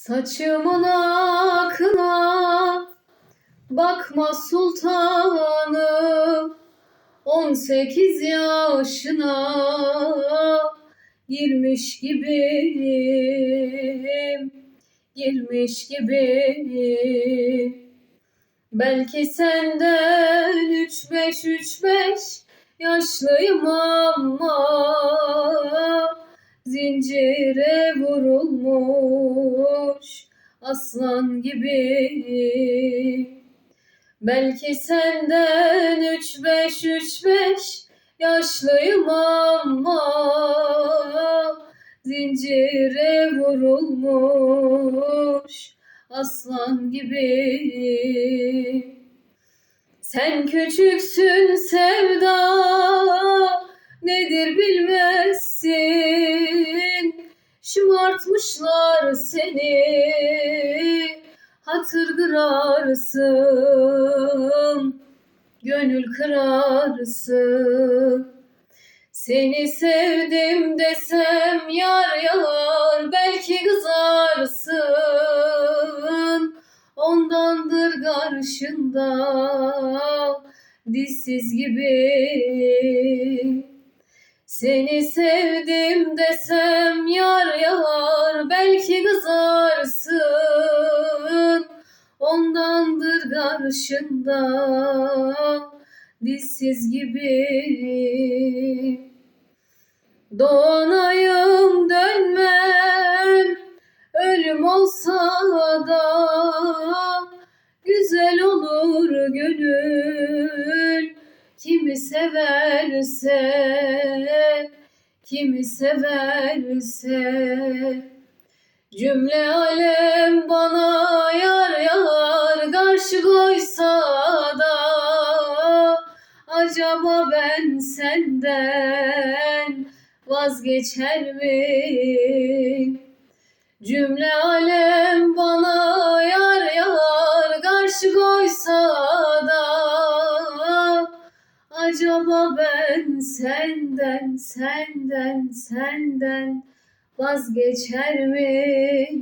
Saçımın akına bakma sultanım On sekiz yaşına girmiş gibiyim Girmiş gibi Belki senden üç beş üç beş yaşlıyım ama Zincire vurulmuş aslan gibi. Belki senden üç beş üç beş yaşlıyım ama Zincire vurulmuş aslan gibi. Sen küçüksün sevda nedir bilmezsin? Şımartmışlar seni hatır kırarsın Gönül kırarsın. Seni sevdim desem yar yalar belki kızarsın. Ondandır karşında dizsiz gibi. Seni sevdim desem yar yalar belki kızarsın Ondandır karşında dizsiz gibi. Doğanayım dönmem ölüm olsa da Güzel olur gönül. Kimi severse kimi severse. Cümle alem bana yar yar karşı koysa da Acaba ben senden vazgeçer miyim? Cümle alem bana yar yar karşı koysa da Acaba ben senden senden senden vazgeçer miyim?